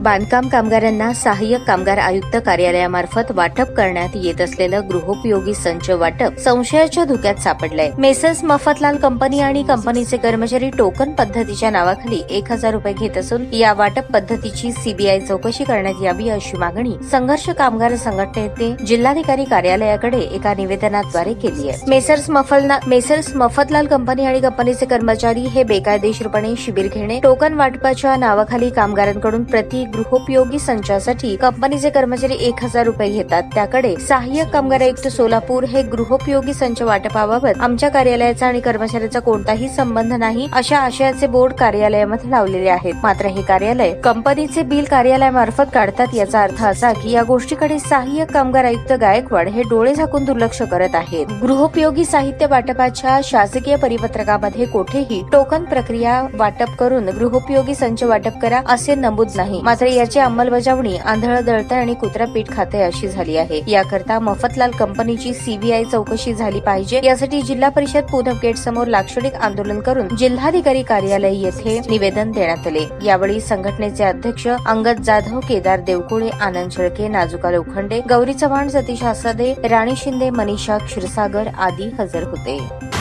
बांधकाम कामगारांना सहाय्यक कामगार आयुक्त कार्यालयामार्फत वाटप करण्यात येत असलेलं गृहोपयोगी संच वाटप संशयाच्या धुक्यात सापडलंय. मेसर्स मफतलाल कंपनी आणि कंपनीचे कर्मचारी टोकन पद्धतीच्या नावाखाली एक हजार रुपये घेत असून या वाटप पद्धतीची सीबीआय चौकशी करण्यात यावी अशी मागणी संघर्ष कामगार संघटनेने जिल्हाधिकारी कार्यालयाकडे एका निवेदनाद्वारे केली आहे. मेसर्स मफलना मेसर्स मफतलाल कंपनी आणि कंपनीचे कर्मचारी हे बेकायदेशीरपणे शिबिर घेणे टोकन वाटपाच्या नावाखाली कामगारांकडून प्रति गृहोपयोगी संचासाठी कंपनीचे कर्मचारी एक हजार रुपये घेतात. त्याकडे सहाय्यक कामगार आयुक्त सोलापूर हे गृहोपयोगी संच वाटपाबाबत आमच्या कार्यालयाचा आणि कर्मचाऱ्याचा कोणताही संबंध नाही अशा आशयाचे बोर्ड कार्यालयामध्ये लावलेले आहेत. मात्र हे कार्यालय कंपनीचे बिल कार्यालयामार्फत काढतात याचा अर्थ असा की या गोष्टीकडे सहाय्यक कामगार आयुक्त गायकवाड हे डोळे झाकून दुर्लक्ष करत आहेत. गृहोपयोगी साहित्य वाटपाच्या शासकीय परिपत्रकामध्ये कोठेही टोकन प्रक्रिया वाटप करून गृहोपयोगी संच वाटप करा असे नमूद नाही. मात्र याची अंमलबजावणी आंधळ दळतं आणि कुत्रा पीठ खाते अशी झाली आहे. याकरता मफतलाल कंपनीची सीबीआय चौकशी झाली पाहिजे. यासाठी जिल्हा परिषद पूनम गेट समोर लाक्षणिक आंदोलन करून जिल्हाधिकारी कार्यालय येथे निवेदन देण्यात आले. यावेळी संघटनेचे अध्यक्ष अंगद जाधव केदार देवकुळे आनंद शेळके नाजुका लोखंडे गौरी चव्हाण सतीश आसादे राणी शिंदे मनीषा क्षीरसागर आदी हजर होते.